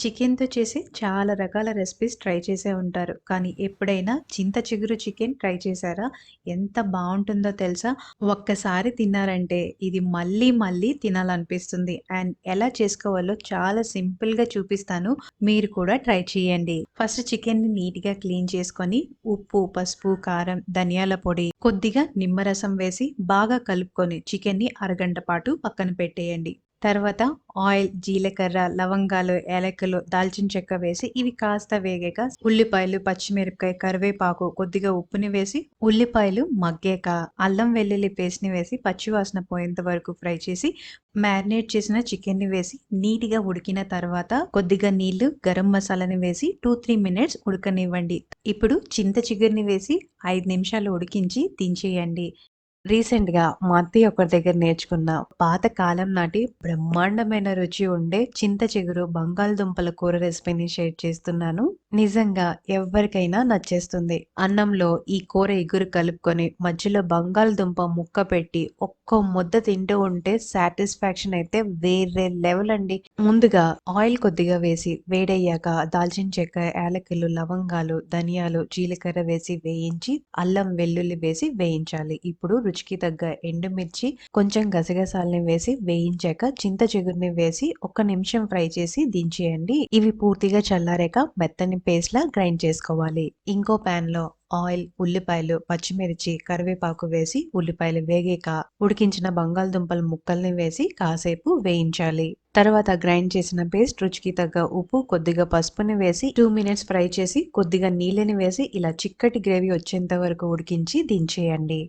చికెన్‌తో చేసి చాలా రకాల రెసిపీస్ ట్రై చేసే ఉంటారు. కానీ ఎప్పుడైనా చింత చిగురు చికెన్ ట్రై చేశారా? ఎంత బాగుంటుందో తెలుసా? ఒక్కసారి తిన్నారంటే ఇది మళ్ళీ మళ్ళీ తినాలనిపిస్తుంది. అండ్ ఎలా చేసుకోవాలో చాలా సింపుల్‌గా చూపిస్తాను. మీరు కూడా ట్రై చేయండి. ఫస్ట్ చికెన్‌ని నీట్‌గా క్లీన్ చేసుకొని ఉప్పు, పసుపు, కారం, ధనియాల పొడి, కొద్దిగా నిమ్మరసం వేసి బాగా కలుపుకొని చికెన్‌ని అరగంట పాటు పక్కన పెట్టేయండి. తర్వాత ఆయిల్, జీలకర్ర, లవంగాలు, యాలకులు, దాల్చిన చెక్క వేసి ఇవి కాస్త వేగాక ఉల్లిపాయలు, పచ్చిమిరపకాయ, కరివేపాకు, కొద్దిగా ఉప్పుని వేసి ఉల్లిపాయలు మగ్గాక అల్లం వెల్లుల్లి పేస్ట్‌ని వేసి పచ్చివాసన పోయేంత వరకు ఫ్రై చేసి మ్యారినేట్ చేసిన చికెన్‌ని వేసి నీట్‌గా ఉడికిన తర్వాత కొద్దిగా నీళ్ళు, గరం మసాలాని వేసి 2, 3 మినిట్స్ ఉడకనివ్వండి. ఇప్పుడు చింత చిగురుని వేసి ఐదు నిమిషాలు ఉడికించి దించేయండి. రీసెంట్‌గా మా అత్తయ్య ఒకరి దగ్గర నేర్చుకున్న పాత కాలం నాటి బ్రహ్మాండమైన రుచి ఉండే చింత చిగురు బంగాళదుంపల కూర రెసిపీని షేర్ చేస్తున్నాను. నిజంగా ఎవ్వరికైనా నచ్చేస్తుంది. అన్నంలో ఈ కూర ఇగురు కలుపుకొని మధ్యలో బంగాళదుంప ముక్క పెట్టి ఒక్క ముద్ద తింటూ ఉంటే సాటిస్ఫాక్షన్ అయితే వేరే లెవెల్ అండి. ముందుగా ఆయిల్ కొద్దిగా వేసి వేడయ్యాక దాల్చిన చెక్క, యాలకులు, లవంగాలు, ధనియాలు, జీలకర్ర వేసి వేయించి అల్లం వెల్లుల్లి వేసి వేయించాలి. ఇప్పుడు రుచికి తగ్గ ఎండుమిర్చి, కొంచెం గసగసాలని వేసి వేయించాక చింత చిగురుని వేసి ఒక్క నిమిషం ఫ్రై చేసి దించేయండి. ఇవి పూర్తిగా చల్లారాక మెత్తని పేస్ట్‌లా గ్రైండ్ చేసుకోవాలి. ఇంకో ప్యాన్‌లో ఆయిల్, ఉల్లిపాయలు, పచ్చిమిర్చి, కరివేపాకు వేసి ఉల్లిపాయలు వేగాక ఉడికించిన బంగాళదుంపల ముక్కల్ని వేసి కాసేపు వేయించాలి. తర్వాత గ్రైండ్ చేసిన పేస్ట్, రుచికి తగ్గ ఉప్పు, కొద్దిగా పసుపుని వేసి టూ మినిట్స్ ఫ్రై చేసి కొద్దిగా నీళ్ళని వేసి ఇలా చిక్కటి గ్రేవీ వచ్చేంత వరకు ఉడికించి దించేయండి.